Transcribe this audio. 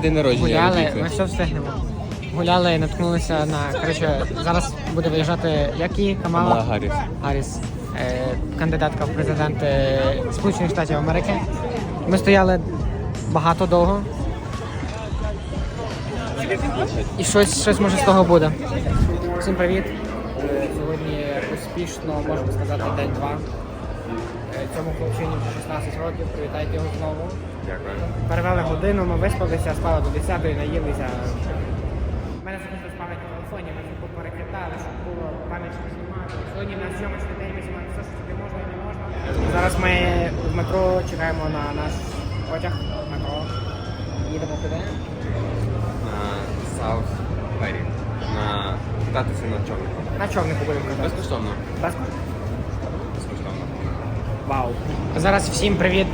День народження. Гуляли, ми все встигнемо. Гуляли і наткнулися на. Коротше, зараз буде виїжджати Які Камала Камала Гарріс. Гарріс, е, кандидатка в президенти Сполучених Штатів Америки. Ми стояли багато довго. І щось, щось може з того буде. Всім привіт. Е, Сьогодні успішно, можемо сказати, день-два. Цьому хлопчині вже 16 років. Привітайте його знову. Дякую. Перевели годину, ми виспалися, спали до 10 наїлися. У мене закінчилась пам'ять на телефоні, ми тут перекидали, щоб було пам'ять знімати. Сьогодні на зйомочний день знімаємо все, що тобі можна і не можна. Зараз ми в метро чекаємо на наш потяг метро. Їдемо туди. На South Ferry. На кататися на човнику. На човнику будемо кататися. Безкоштовно. Безкоштовно. Вау. Зараз всім привіт